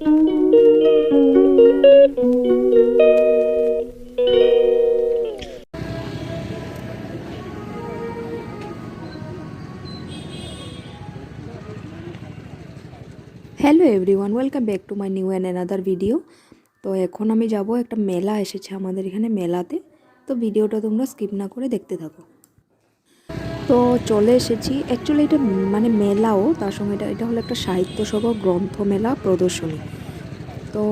Hello everyone welcome back to my new and another video তো এখন আমি যাব একটা মেলা এসেছে আমাদের এখানে মেলাতে। তো ভিডিওটা তোমরা স্কিপ না করে দেখতে থাকো। তো চলে এসেছি। অ্যাকচুয়ালি এটা মানে মেলাও, তার সঙ্গে এটা এটা হলো একটা সাহিত্য সভা গ্রন্থ মেলা প্রদর্শনী। তো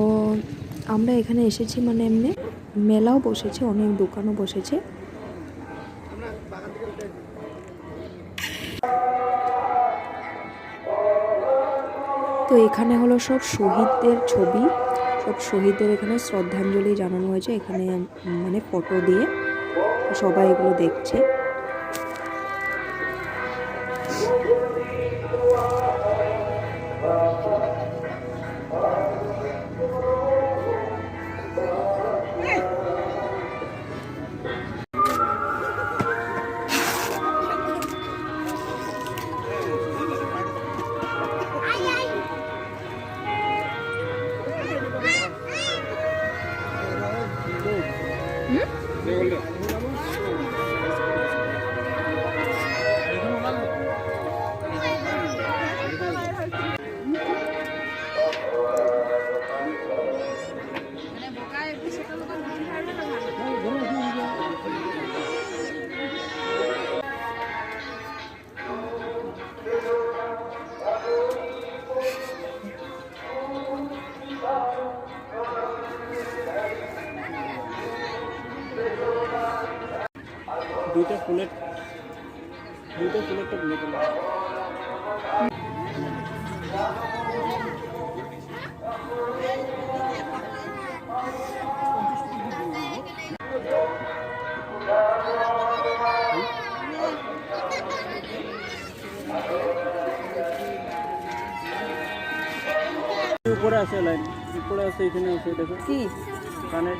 আমরা এখানে এসেছি মানে এমনি, মেলাও বসেছে, অনেক দোকানও বসেছে। তো এখানে হলো সব শহীদদের ছবি, সব শহীদদের এখানে শ্রদ্ধাঞ্জলি জানানো হয়েছে, এখানে মানে ফটো দিয়ে। সবাই এগুলো দেখছে। Hı? Ne oldu? দুইটা ফুলের দুইটা ফুলের তো বুঝে উপরে আছে লাইন উপরে আছে এখানে আছে দেখো। কি? কানের।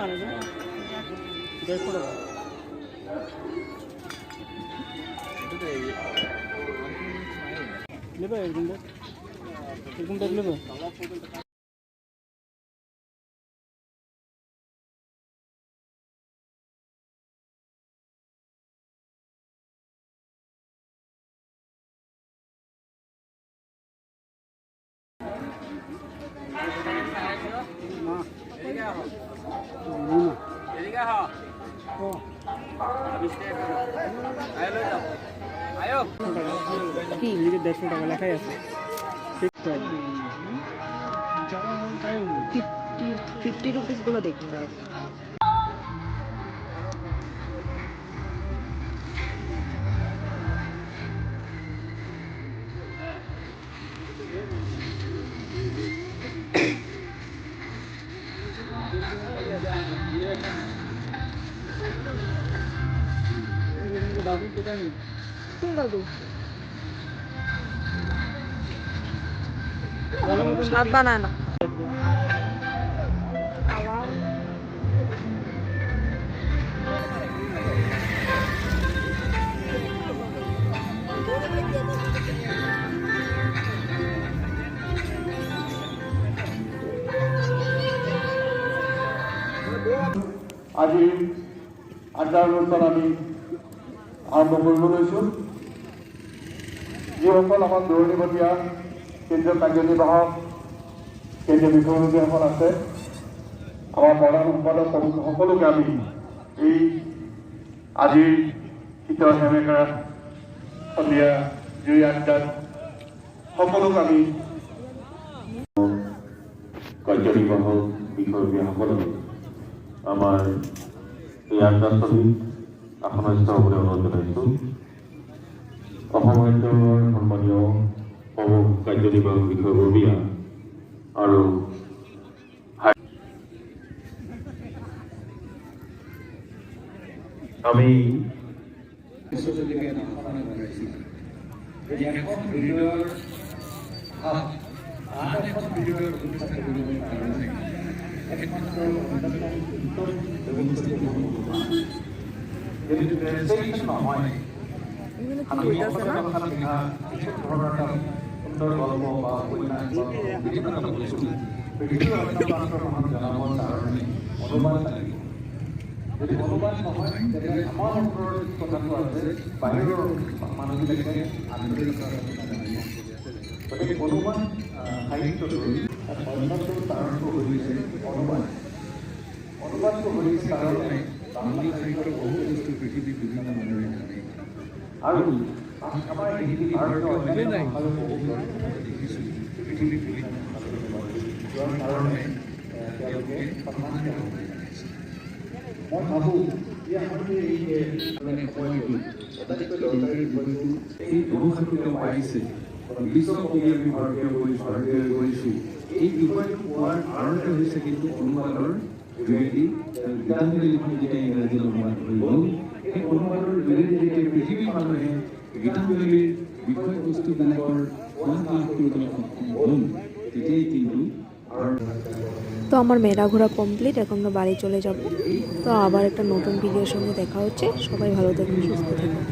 ঠিক আছে কি নাম আছে কি নাম আছে দেড়শো টাকা নেবে এরকম ব্যাগ এরকম ব্যাগ নেবে কি নিজে দেড়শো টাকা লেখাই আছে ফিফটি রুপিসগুলো দেখতে স্বাদ বানায় না। আজি অনুষ্ঠান আমি আৰম্ভ কৰিব লৈছোঁ যিসকল আমাৰ দৌৰণিবতীয়া কেন্দ্ৰীয় কাৰ্যনিৰ্বাহক, কেন্দ্ৰীয় বিষয়ববীয়াসকল আছে, আমাৰ প্ৰধান সম্পাদক সকলোকে আমি এই আজিৰ শীতল সেমেকা সন্ধিয়া জুই আড্ডাত সকলোক আমি কাৰ্যনিৰ্বাহক বিষয়ববীয়াসকলক আমাৰ এই আড্ডাস্থলীত আসনৰ হিচাপে অনুৰোধ জনাইছোঁ। অসম ৰাজ্যৰ সন্মানীয় কাৰ্যনিৰ্বাহক বিষয় ববীয়া আৰু আমি যদি অনুবাদ নহয় তেতিয়াহ'লে আমাৰ অন্তৰৰ কথাটো আছে বাহিৰৰ মানুহবিলাকে আন্তৰিকতা গতিকে অনুবাদ সাহিত্যটোৰ অন্যতম কাৰণটো হৈছে অনুবাদ অনুবাদটো হৈছে কাৰণে বাংলা সাহিত্যৰ বহু বস্তু পৃথিৱীৰ বিভিন্ন মানুহে জানে আৰু আমাৰ হিন্দী ভাৰতীয় অন্যান্য ভাষাৰো বহু গ্ৰন্থ দেখিছোঁ পৃথিৱীৰ বিভিন্ন ভাষালৈ যোৱাৰ কাৰণে এ, তেওঁলোকে সন্মানিত হ'ব পাৰিছে মই ভাবোঁ যে আমাৰ যে এই যে মানে সময়টো আটাইতকৈ দৰকাৰী বিষয়টো এই ব্যৱসায়টো তেওঁ আহিছে বিশ্বকবি আমি ভাৰতীয় কৰিছোঁ ভাৰতীয় কৰিছোঁ এই বিষয়টো পোৱাৰ এটা হৈছে কিন্তু অনুবাদৰ তো আমার মেলা ঘোরা কমপ্লিট এখন আমরা বাড়ি চলে যাব। তো আবার একটা নতুন ভিডিওর সঙ্গে দেখা হচ্ছে। সবাই ভালো থাকুন সুস্থ থাকুন